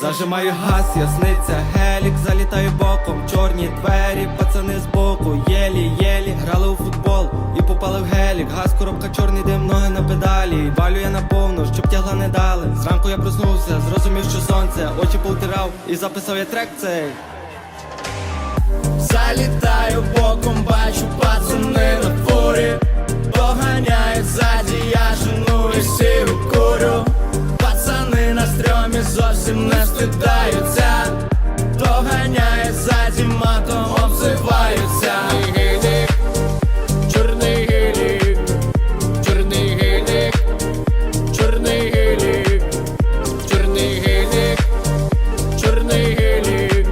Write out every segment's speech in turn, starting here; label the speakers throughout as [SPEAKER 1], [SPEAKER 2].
[SPEAKER 1] Зажимаю газ, ясниця, гелік, залітаю боком, чорні двері, пацани з боку, єлі, єлі, грали у футбол і попали в гелік. Газ, коробка, чорний дим, ноги на педалі. Валю я наповну, щоб тягла не дали. Зранку я проснувся, зрозумів, що сонце, очі повтирав і записав я трек цей.
[SPEAKER 2] Залітаю стрьомі зовсім не стидаються Доганяють ззаді, матом обзиваються чорний гелік, чорний гелік, чорний гелік, чорний гелік, чорний гелік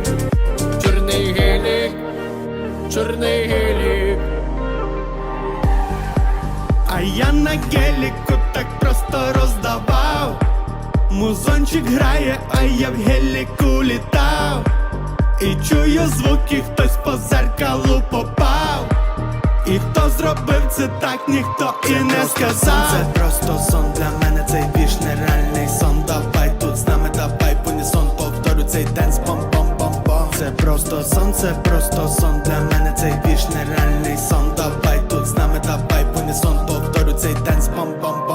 [SPEAKER 2] Чорний гелік, чорний гелік.
[SPEAKER 3] А я на геліку так просто роздавав. Музончик грає, а я в геліку літав. І чую звуки, хтось по зеркалу попав. І хто зробив це так, ніхто і не сказав. Це просто сон для мене, цей вірш нереальний сон. Давай тут з нами, давай понісон, повторю цей денс бом бом бом бом Це просто сон, це просто сон для мене, цей вірш нереальний сон. Давай тут з нами, давай понісон, повторю цей денс бом бом бом